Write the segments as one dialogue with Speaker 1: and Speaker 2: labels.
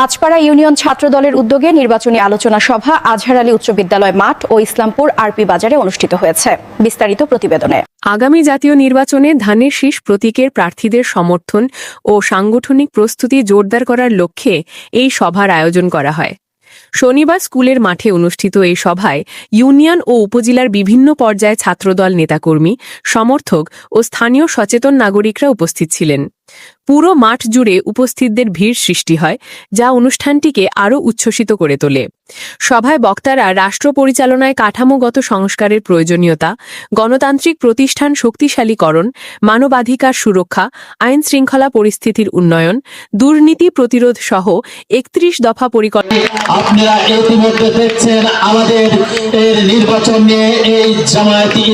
Speaker 1: Machpara union ছাত্র দলের উদ্যোগে নির্বাচনী আলোচনা সভা আজহার আলী উচ্চ বিদ্যালয় মাঠ ও ইসলামপুর আরপি বাজারে অনুষ্ঠিত হয়েছে। বিস্তারিত প্রতিবেদনে।
Speaker 2: আগামী জাতীয় নির্বাচনে ধানের শীষ প্রতীকের প্রার্থীদের সমর্থন ও সাংগঠনিক প্রস্তুতি জোরদার করার লক্ষ্যে এই সভার আয়োজন করা হয়। শনিবার স্কুলের মাঠে অনুষ্ঠিত এই সভায় ইউনিয়ন ও উপজেলার বিভিন্ন পর্যায়ে ছাত্রদল নেতাকর্মী, সমর্থক ও স্থানীয় সচেতন নাগরিকরা উপস্থিত ছিলেন। পুরো মাঠ জুড়ে উপস্থিতদের ভিড় সৃষ্টি হয়, যা অনুষ্ঠানটিকে আরও উচ্ছ্বসিত করে তোলে। সভায় বক্তারা রাষ্ট্র পরিচালনায় কাঠামোগত সংস্কারের প্রয়োজনীয়তা, গণতান্ত্রিক প্রতিষ্ঠান শক্তিশালীকরণ, মানবাধিকার সুরক্ষা, আইন শৃঙ্খলা পরিস্থিতির উন্নয়ন, দুর্নীতি প্রতিরোধ সহ একত্রিশ দফা পরিকল্পনা
Speaker 3: নির্বাচন নিয়ে এই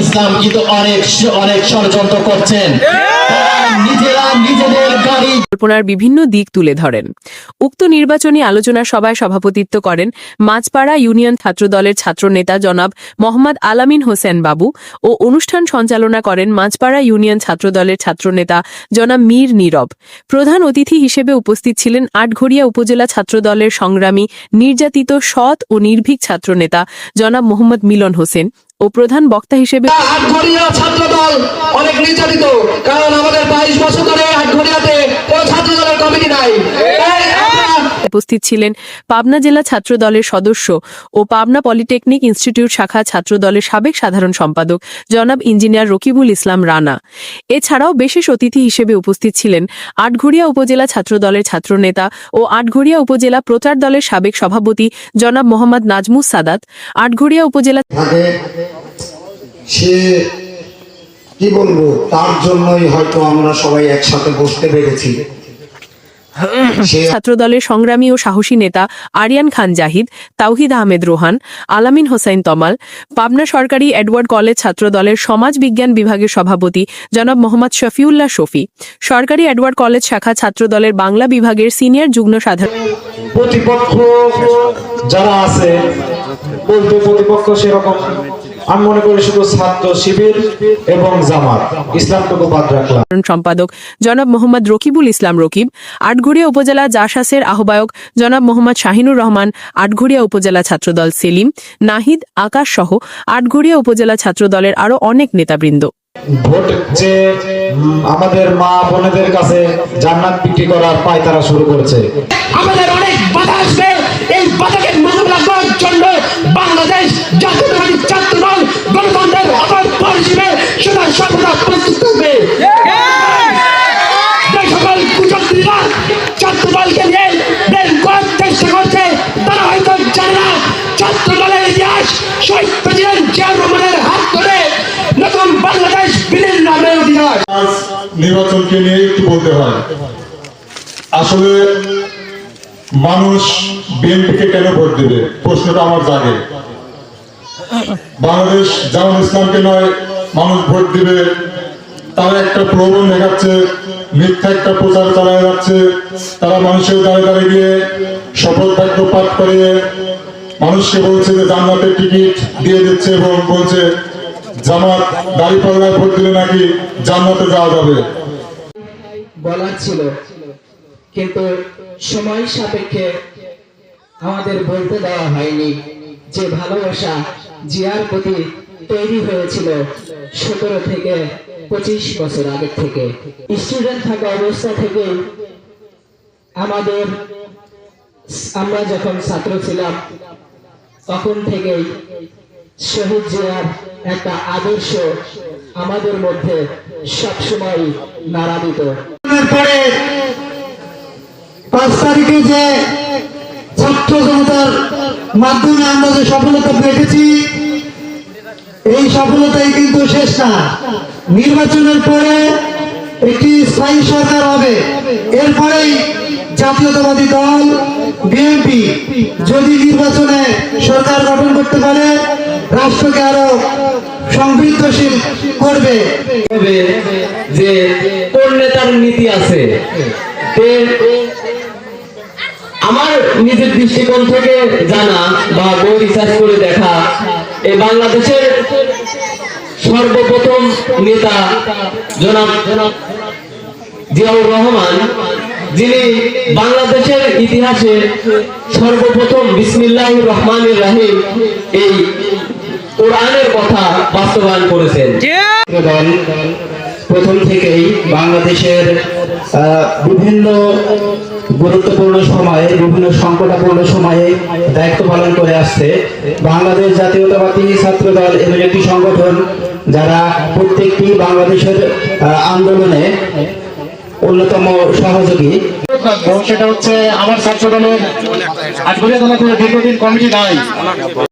Speaker 3: ইসলাম কিন্তু অনেক অনেক ষড়যন্ত্র করছেন।
Speaker 2: পরিকল্পনার বিভিন্ন দিক তুলে ধরেন। উক্ত নির্বাচনী আলোচনা সভায় সভাপতিত্ব করেন মাঝপাড়া ইউনিয়ন ছাত্রদলের ছাত্রনেতা জনাব মোহাম্মদ আলামিন হোসেন বাবু ও অনুষ্ঠান সঞ্চালনা করেন মাঝপাড়া ইউনিয়ন ছাত্রদলের ছাত্রনেতা জনাব মীর নীরব। প্রধান অতিথি হিসেবে উপস্থিত ছিলেন আটঘরিয়া উপজেলা ছাত্রদলের সংগ্রামী নির্যাতিত সৎ ও নির্ভীক ছাত্রনেতা জনাব মোহাম্মদ মিলন হোসেন ও প্রধান বক্তা হিসেবে
Speaker 4: আটঘরিয়া ছাত্র দল অনেক নির্যাতিত কারণ আমাদের বাইশ বছর ধরে আটঘরিয়াতে কোনো ছাত্র দলের কমিটি নাই তাই আমরা
Speaker 2: উপস্থিত ছিলেন পাবনা জেলা ছাত্র দলের সদস্য ও পাবনা পলিটেকনিক ইনস্টিটিউট শাখা ছাত্র দলের সাবেক সাধারণ সম্পাদক জনাব ইঞ্জিনিয়ার রকিবুল ইসলাম রানা। এছাড়াও বিশেষ অতিথি হিসেবে উপস্থিত ছিলেন আটঘরিয়া উপজেলা ছাত্র দলের ছাত্রনেতা ও আটঘরিয়া উপজেলা প্রচার দলের সাবেক সভাপতি জনাব মোহাম্মদ নাজমুস সাদাত। আটঘরিয়া উপজেলা
Speaker 5: কি বলব, তার জন্যই হয়তো আমরা সবাই একসাথে বসতে পেরেছি।
Speaker 2: ছাত্রদলের সংগ্রামী ও সাহসী নেতা আরিয়ান খান জাহিদ, তাওহিদ আহমেদ রোহান, আলামিন হোসাইন তমাল, পাবনা সরকারি এডওয়ার্ড কলেজ ছাত্রদলের সমাজ বিজ্ঞান বিভাগের সভাপতি জনাব মোহাম্মদ শফিউল্লাহ শফি, সরকারি এডওয়ার্ড কলেজ শাখা ছাত্রদলের বাংলা বিভাগের সিনিয়র যুগ্ম সাধারণ
Speaker 6: প্রতিপক্ষ যারা আছে, বলতে প্রতিপক্ষ সেরকম আমি মনে করি শুধু ছাত্র শিবির এবং জামাত। ইসলামটুকু বাদ রাখলাম।
Speaker 2: সম্পাদক জনাব মোহাম্মদ রকিবুল ইসলাম রকিব আটঘরিয়া উপজেলা জাসাসের আহ্বায়ক জনাব মোহাম্মদ শাহিনুর রহমান আটঘরিয়া উপজেলা ছাত্রদল সেলিম নাহিদ আকাশ সহ আটঘরিয়া উপজেলা ছাত্রদলের আরও অনেক নেতাবৃন্দ।
Speaker 6: ভোট যে আমাদের মা বোনেদের কাছে জান্নাত বিক্রি করার পায়তারা শুরু করেছে।
Speaker 4: আমাদের অনেক বাধা আসবে এই বাধাকে বাংলাদেশ বিলীন নামের
Speaker 7: নির্বাচনকে নিয়ে একটু বলতে হয়। আসলে মানুষ বিএনপিকে কেন ভোট দেবে? প্রশ্নটা আমার জাগে। বাংলাদেশ জামাত ইসলামকে নয়, মানুষ ভোট দিবে। তারা একটা প্রলোভন দেখাচ্ছে, মিথ্যা একটা প্রচার চালায় যাচ্ছে। তারা মানুষের দ্বারে দ্বারে গিয়ে শপথ বাক্য পাঠ করিয়ে মানুষকে বলছে যে জান্নাতের টিকিট দিয়ে দিচ্ছে এবং বলছে জামাত দাঁড়িপাল্লায় ভোট দিলে নাকি জান্নাতে যাওয়া যাবে?
Speaker 8: বলার ছিল। কিন্তু সময় সাপেক্ষে আমাদের বলতে দেওয়া হয়নি যে ভালোবাসা জিয়ার প্রতি তৈরি হয়েছিল সতেরো থেকে পঁচিশ বছর আগে থেকে। স্টুডেন্ট থাকা অবস্থা থেকে আমাদের আমরা যখন ছাত্র ছিলাম, তখন থেকেই শহীদ জিয়ার একটা আদর্শ আমাদের মধ্যে সবসময় নাড়া দিত
Speaker 5: পরে পাঁচ তারিখে যে ছাত্র জনতার মাধ্যমে আমরা যে সফলতা পেয়েছি, এই সফলতাই কিন্তু শেষ না। নির্বাচনের পরে একটি স্থায়ী সরকার হবে। এরপরেই জাতীয়তাবাদী দল, বিএনপি যদি নির্বাচনে সরকার গঠন করতে পারে রাষ্ট্রকে আরও সমৃদ্ধশীল করবে।
Speaker 8: যে কোন নেতার নীতি আছে আমার নিজের দৃষ্টিকোণ থেকে জানা বা বই রিসার্চ করে দেখা এই বাংলাদেশের সর্বপ্রথম নেতা জনাব জিয়াউর রহমান, যিনি বাংলাদেশের ইতিহাসে সর্বপ্রথম বিসমিল্লাহ রহমান রাহিম এই কোরআনের কথা বাস্তবায়ন করেছেন।
Speaker 9: প্রথম থেকেই বাংলাদেশের আহ, বিভিন্ন গুরুত্বপূর্ণ সময়ে বিভিন্ন সংকটাপূর্ণ সময়ে দায়িত্ব পালন করে আসছে। বাংলাদেশ জাতীয়তাবাদী ছাত্র দল এমন একটি সংগঠন যারা প্রত্যেকটি বাংলাদেশের আহ, আন্দোলনে অন্যতম সহযোগী।
Speaker 10: সেটা হচ্ছে আমার ছাত্র দলের আজকে দীর্ঘদিন কমিটি নাই।